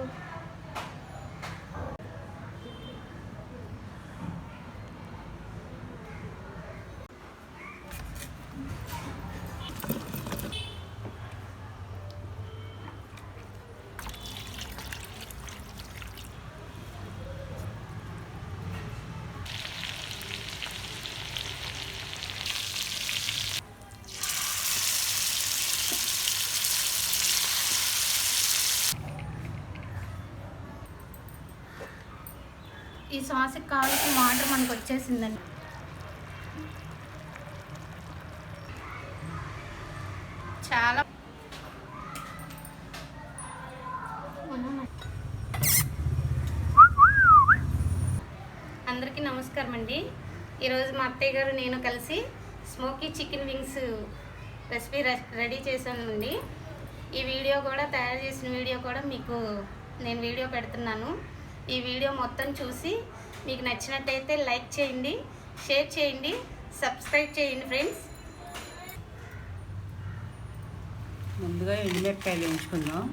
আসসালামাইকুম సాస్కి కావాల్సిన వాటర్ మనకు వచ్చేసిందండి. చాలా అందరికీ నమస్కారం అండి. ఈరోజు మా అత్తయ్య గారు నేను కలిసి స్మోకీ చికెన్ వింగ్స్ రెసిపీ రె- రెడీ చేశానండి. ఈ వీడియో కూడా తయారు చేసిన వీడియో కూడా మీకు నేను వీడియో పెడుతున్నాను. ఈ వీడియో మొత్తం చూసి మీకు నచ్చినట్టయితే లైక్ చేయండి షేర్ చేయండి సబ్స్క్రైబ్ చేయండి ఫ్రెండ్స్. ముందుగా ఎండుమిరపకాయలు వేయించుకుందాం.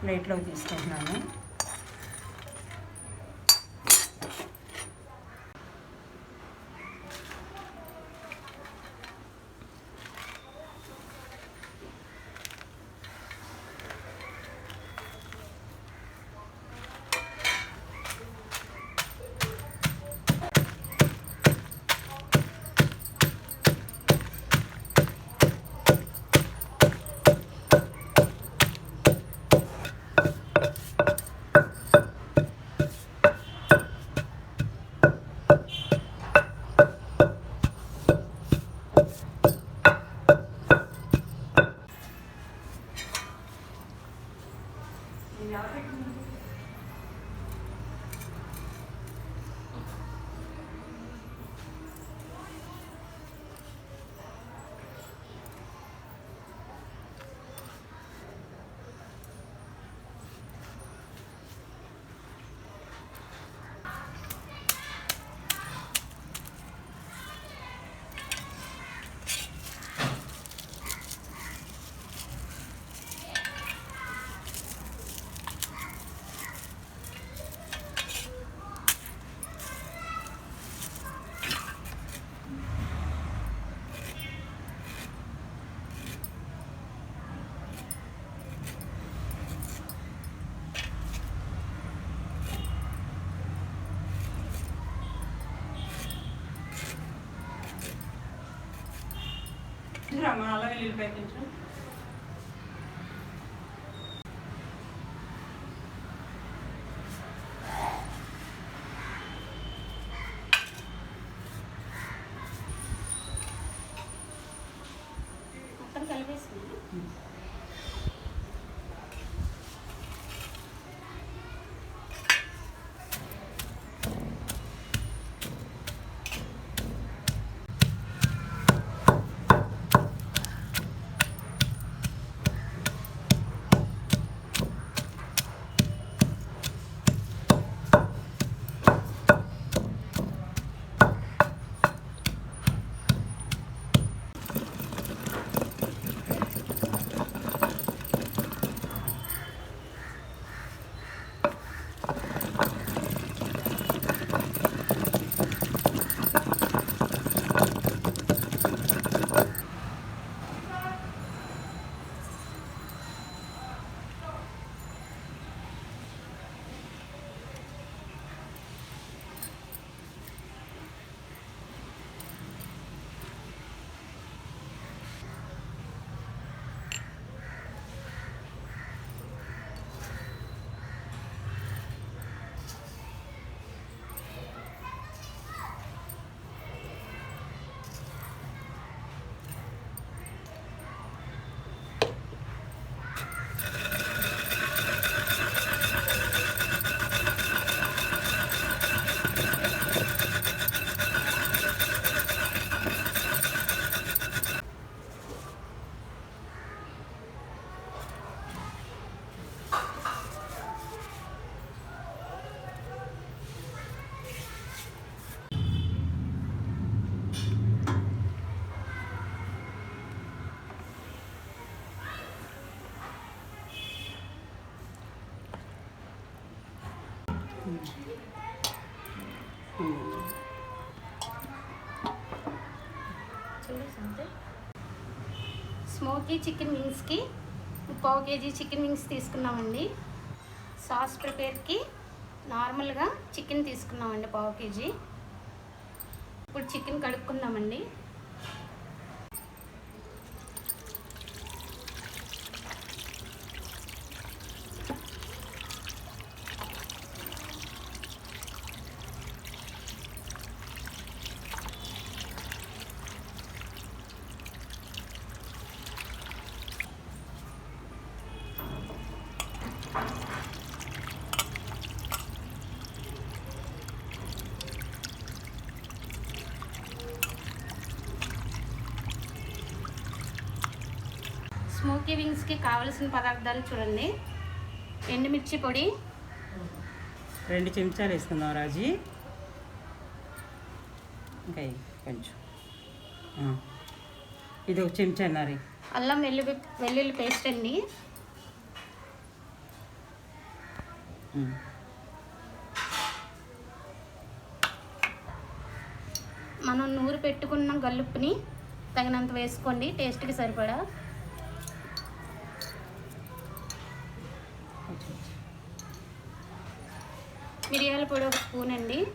ప్లేట్లోకి తీసుకుంటున్నాను. back స్మోకీ చికెన్ వింగ్స్కి పావు కేజీ చికెన్ వింగ్స్ తీసుకున్నామండి. సాస్ ప్రిపేర్కి నార్మల్గా చికెన్ తీసుకున్నామండి పావు కేజీ. ఇప్పుడు చికెన్ కడుక్కుందామండి స్మోకీ వింగ్స్కి కావలసిన పదార్థాలు చూడండి. ఎండుమిర్చి పొడి. రెండు చెంచాలు వేసుకుందాం రాజీ. ఇంకా కొంచెం. ఇది ఒక చెంచా అన్నారు అల్లం వెల్లుల్లి వెల్లుల్లి పేస్ట్ అండి. మనం నూరు పెట్టుకున్న గల్లుప్పుని తగినంత వేసుకోండి టేస్ట్కి సరిపడా. మిరియాల పొడి ఒక స్పూన్ అండి.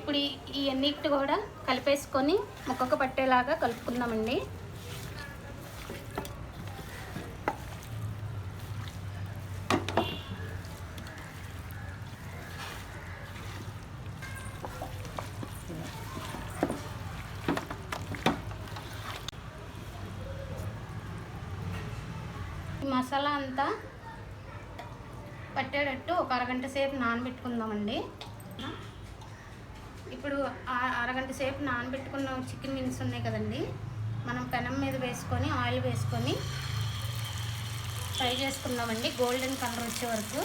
ఇప్పుడు ఈ- అన్నిటి కూడా కలిపేసుకొని ముక్కకు పట్టేలాగా కలుపుకుందామండి. మసాలా అంతా పట్టేటట్టు ఒక అరగంట సేపు నానబెట్టుకుందామండి. ఇప్పుడు అరగంట సేపు నానబెట్టుకున్న చికెన్ వింగ్స్ ఉన్నాయి కదండి మనం పెనం మీద వేసుకొని ఆయిల్ వేసుకొని ఫ్రై చేసుకుందామండి గోల్డెన్ కలర్ వచ్చే వరకు.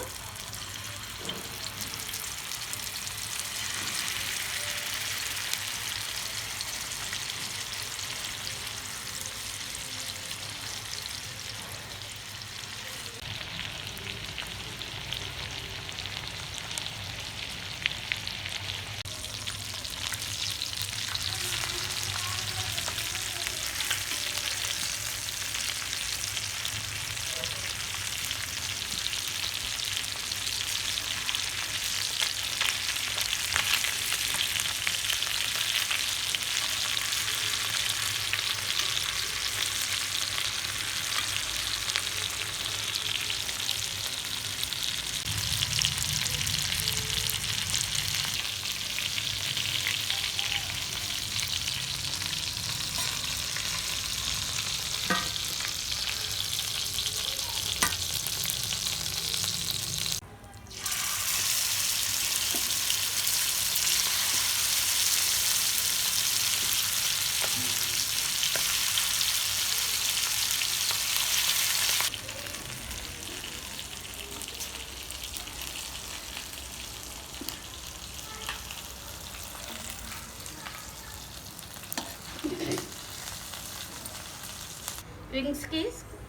వింగ్స్కి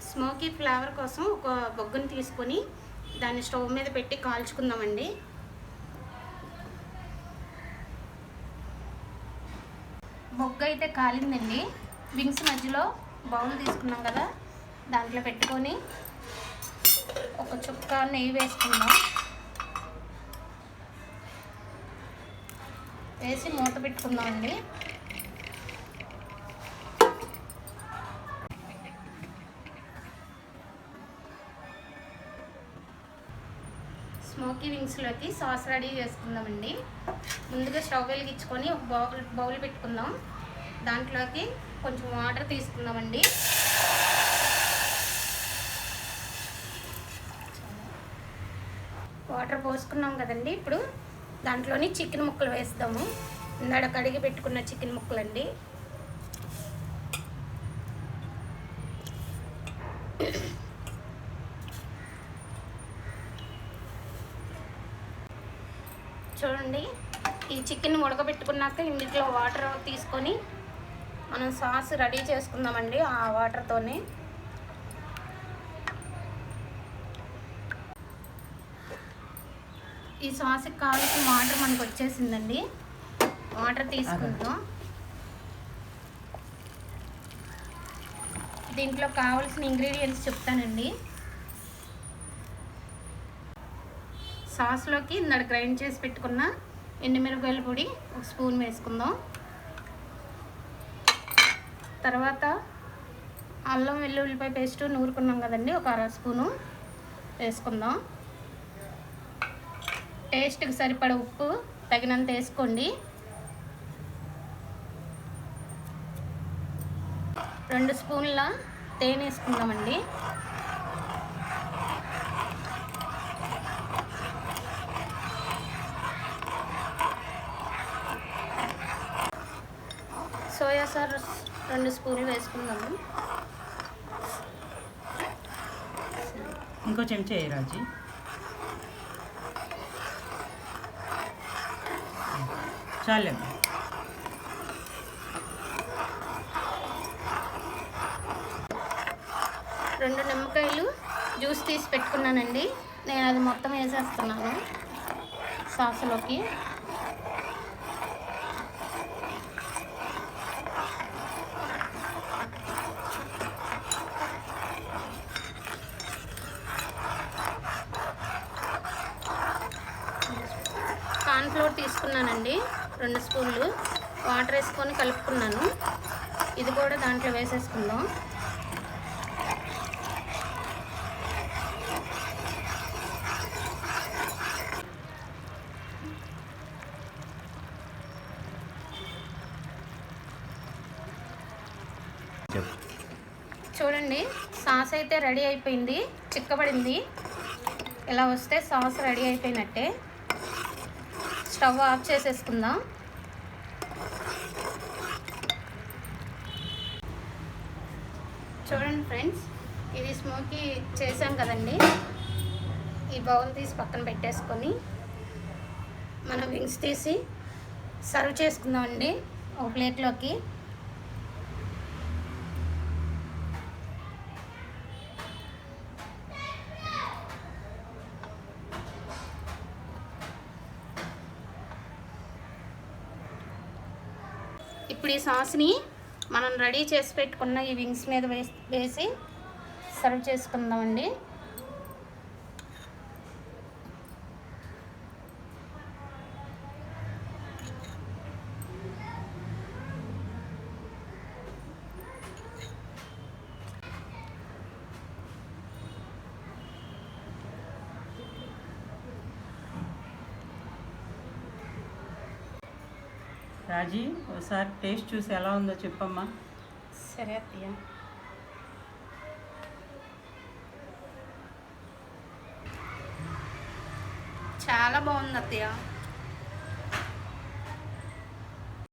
స్మోకీ ఫ్లేవర్ కోసం ఒక బొగ్గుని తీసుకొని దాన్ని స్టవ్ మీద పెట్టి కాల్చుకుందామండి. బొగ్గు అయితే కాలిందండి. వింగ్స్ మధ్యలో బౌల్ తీసుకున్నాం కదా దాంట్లో పెట్టుకొని ఒక చుక్క నెయ్యి వేసుకుందాం. వేసి మూత పెట్టుకుందామండి. స్మోకీ వింగ్స్లోకి సాస్ రెడీ చేసుకుందామండి. ముందుగా స్టవ్ వెలిగించుకొని ఒక బౌల్ బౌల్ పెట్టుకుందాం. దాంట్లోకి కొంచెం వాటర్ తీసుకుందామండి. వాటర్ పోసుకున్నాం కదండి. ఇప్పుడు దాంట్లోని చికెన్ ముక్కలు వేస్తాము. ఇందాడ కడిగి పెట్టుకున్న చికెన్ ముక్కలండి. చూడండి. ఈ చికెన్ ఉడకబెట్టుకున్నాక ఇందులో వాటర్ తీసుకొని మనం సాస్ రెడీ చేసుకుందామండి ఆ వాటర్తోనే ఈ సాస్కి కావాల్సిన వాటర్ మనకు వచ్చేసిందండి. వాటర్ తీసుకుంటాం దీంట్లో కావాల్సిన ఇంగ్రీడియంట్స్ చెప్తానండి. సాస్లోకి ఇందాక గ్రైండ్ చేసి పెట్టుకున్న ఎండుమిరపకాయల పొడి ఒక స్పూన్ వేసుకుందాం. తర్వాత అల్లం వెల్లుల్లిపాయ పేస్ట్ నూరుకున్నాం కదండి ఒక అర స్పూను వేసుకుందాం. టేస్ట్కి సరిపడ ఉప్పు తగినంత వేసుకోండి. రెండు స్పూన్ల తేనె వేసుకుందామండి. సాస్ రెండు స్పూన్లు వేసుకుందాము. ఇంకో చెంచా రాజీ? చాలేమ్మా రెండు నిమ్మకాయలు జ్యూస్ తీసి పెట్టుకున్నానండి. నేను అది మొత్తం వేసేస్తున్నాను. సాసులోకి కార్న్ఫ్లోర్ తీసుకున్నానండి రెండు స్పూన్లు వాటర్ వేసుకొని కలుపుకున్నాను. ఇది కూడా దాంట్లో వేసేసుకుందాం. చూడండి సాస్ అయితే రెడీ అయిపోయింది చిక్కబడింది. ఇలా వస్తే సాస్ రెడీ అయిపోయినట్టే. స్టవ్ ఆఫ్ చేసేసుకుందాం. చూడండి ఫ్రెండ్స్ ఇది స్మోకీ చేసాం కదండి. ఈ బౌల్ తీసి పక్కన పెట్టేసుకొని మనం వింగ్స్ తీసి సర్వ్ చేసుకుందామండి ఒక ప్లేట్లోకి. ఇప్పుడు ఈ సాస్ని మనం రెడీ చేసి పెట్టుకున్న ఈ వింగ్స్ మీద వేసి వేసి సర్వ్ చేసుకుందామండి. రాజీ ఒకసారి టేస్ట్ చూసి ఎలా ఉందో చెప్పమ్మా. సరే అత్తయ్య. చాలా బాగుంది అత్తయ్య.